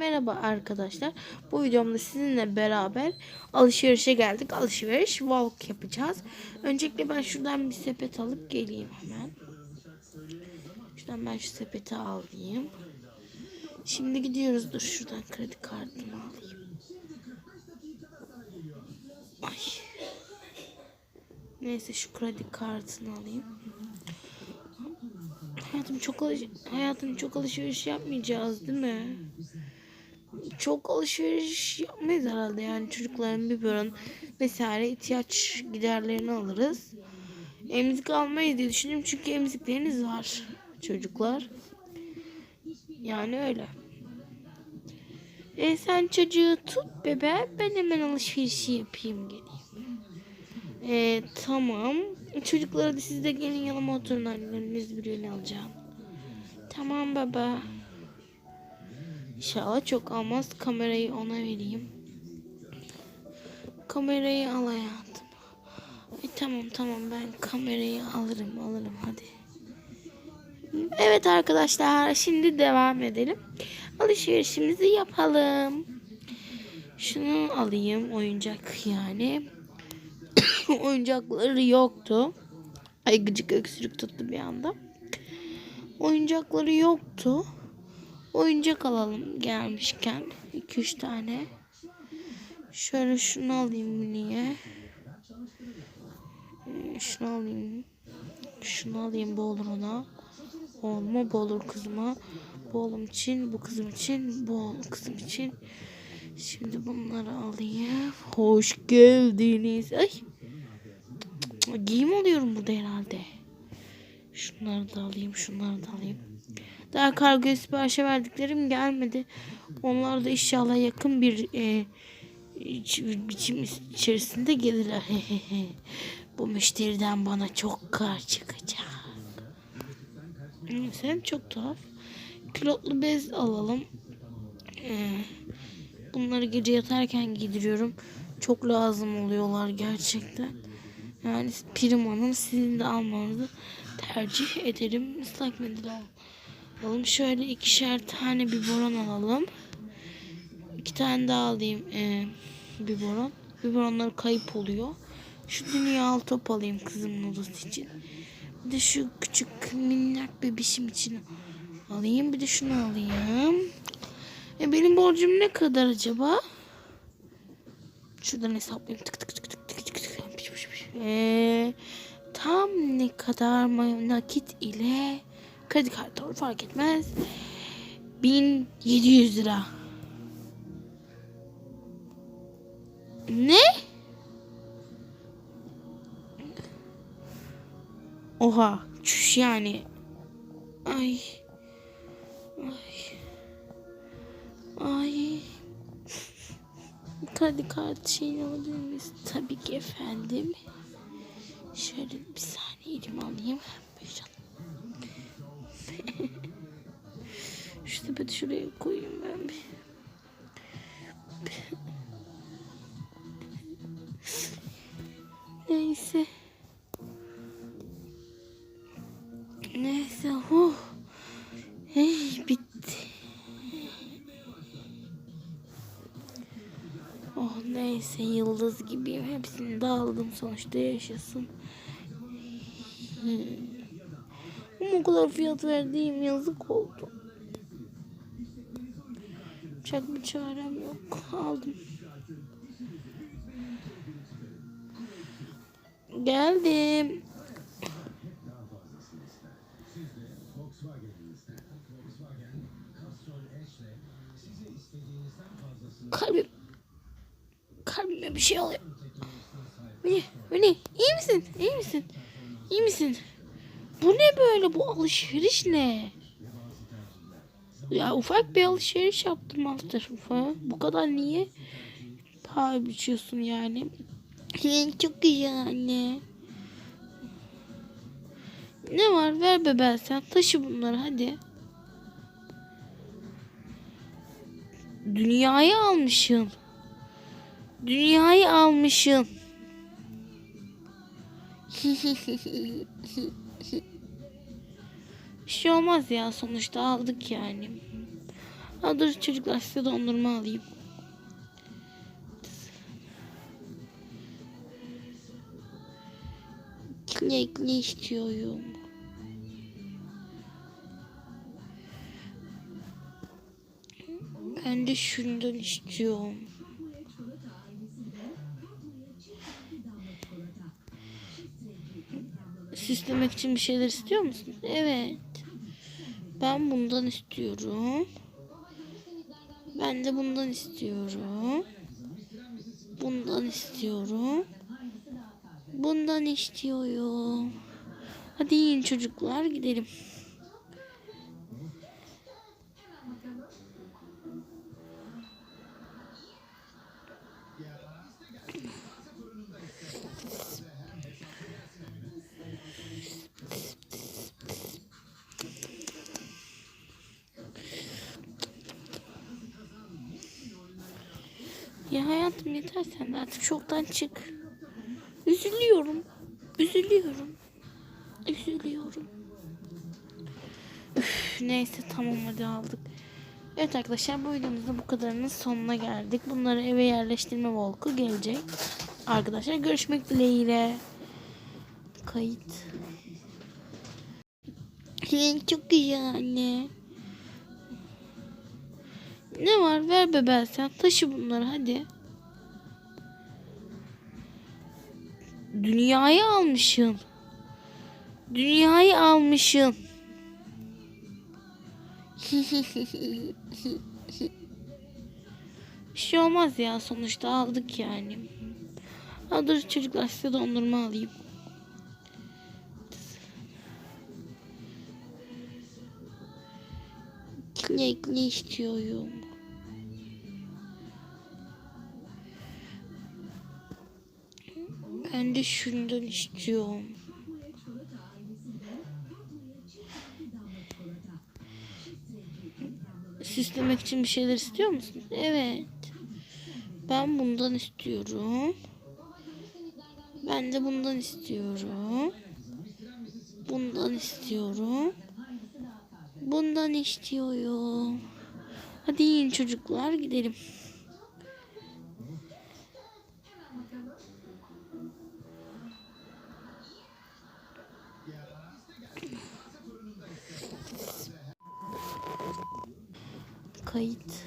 merhaba arkadaşlar. Bu videomda sizinle beraber alışverişe geldik. Alışveriş walk yapacağız. Öncelikle ben şuradan bir sepet alıp geleyim hemen. Şuradan ben şu sepeti alayım. Şimdi gidiyoruz. Dur şuradan kredi kartımı alayım. Ay. Neyse şu kredi kartını alayım. Hayatım çok alış hayatım çok alışveriş yapmayacağız değil mi? Çok alışveriş yapmayız herhalde yani çocukların biberon vesaire ihtiyaç giderlerini alırız. Emzik almayız diye düşünüyorum çünkü emzikleriniz var çocuklar. Yani öyle. E sen çocuğu tut bebe ben hemen alışverişi yapayım geleyim. E, tamam. Çocuklara da siz de gelin yanıma oturun anneleriniz birini alacağım. Tamam baba. İnşallah çok almaz. Kamerayı ona vereyim. Kamerayı al hayatım. E, tamam tamam ben kamerayı alırım alırım hadi. Evet arkadaşlar şimdi devam edelim. Alışverişimizi yapalım. Şunu alayım oyuncak yani. oyuncakları yoktu. Ay gıcık öksürük tuttu bir anda. Oyuncakları yoktu. Oyuncak alalım gelmişken. 2-3 tane. Şöyle şunu alayım niye? Şunu alayım. Şunu alayım bu olur ona. Oğluma bu olur kızıma. Bu oğlum için, bu kızım için, bu kızım için. Şimdi bunları alayım. Hoş geldiniz. Ay. Giyim alıyorum burada herhalde. Şunları da alayım, şunları da alayım. Daha kargo siparişe verdiklerim gelmedi. Onlar da inşallah yakın bir e, biçim içerisinde gelirler. Bu müşteriden bana çok kar çıkacak. Sen çok tuhaf. Pilotlu bez alalım. Ee, bunları gece yatarken giydiriyorum. Çok lazım oluyorlar gerçekten. Yani Prima'nın sizin de almanızı tercih ederim. Islak mendil alalım. Şöyle ikişer tane biberon alalım. İki tane daha alayım ee, biberon. Biberonlar kayıp oluyor. Şu dünyalı top alayım kızımın odası için. Bir de şu küçük minnak bebişim için alayım. Bir de şunu alayım. E benim borcum ne kadar acaba? Şuradan hesaplayayım. Tık tık tık tık tık tık tık. Ee, tam ne kadar nakit ile kredi kartı olur fark etmez. 1700 lira. Ne? Oha. Çüş yani. Ay. Ay. Ay. Kredi kartı şeyini alabilir? Tabii ki efendim. Şöyle bir saniye elimi alayım. Sepeti şuraya koyayım ben bir. Neyse. Neyse. Oh. Hey bitti. Oh neyse yıldız gibiyim. Hepsini de aldım sonuçta yaşasın. Hmm. Ama kadar fiyat verdiğim yazık oldu. Çok bir çarem yok. Aldım. Geldim. Kalbim. Kalbime bir şey oluyor. Mini, Mini iyi misin? İyi misin? İyi misin? Bu ne böyle? Bu alışveriş ne? Ya ufak bir alışveriş yaptım tarafa. Bu kadar niye paha biçiyorsun yani? Çok güzel anne. Ne var? Ver bebe sen. Taşı bunları hadi. Dünyayı almışsın. Dünyayı almışsın. Bir şey olmaz ya sonuçta aldık yani. Ha dur çocuklar size dondurma alayım. Çilekli istiyorum. Ben de şundan istiyorum. Süslemek için bir şeyler istiyor musun? Evet. Ben bundan istiyorum. Ben de bundan istiyorum. Bundan istiyorum. Bundan istiyorum. Hadi yiyin çocuklar gidelim. Ya hayatım yeter sen de artık çoktan çık. Üzülüyorum. Üzülüyorum. Üzülüyorum. Üf, neyse tamam hadi aldık. Evet arkadaşlar bu videomuzda bu kadarının sonuna geldik. Bunları eve yerleştirme volku gelecek. Arkadaşlar görüşmek dileğiyle. Kayıt. Çok güzel anne. Ne var ver bebeğim sen taşı bunları hadi. Dünyayı almışım. Dünyayı almışım. Bir şey olmaz ya sonuçta aldık yani. Ha dur çocuklar size dondurma alayım. Çilekli istiyorum. Ben de şundan istiyorum. Süslemek için bir şeyler istiyor musun? Evet. Ben bundan istiyorum. Ben de bundan istiyorum. Bundan istiyorum. Bundan istiyorum. Hadi yiyin çocuklar gidelim. Kayıt.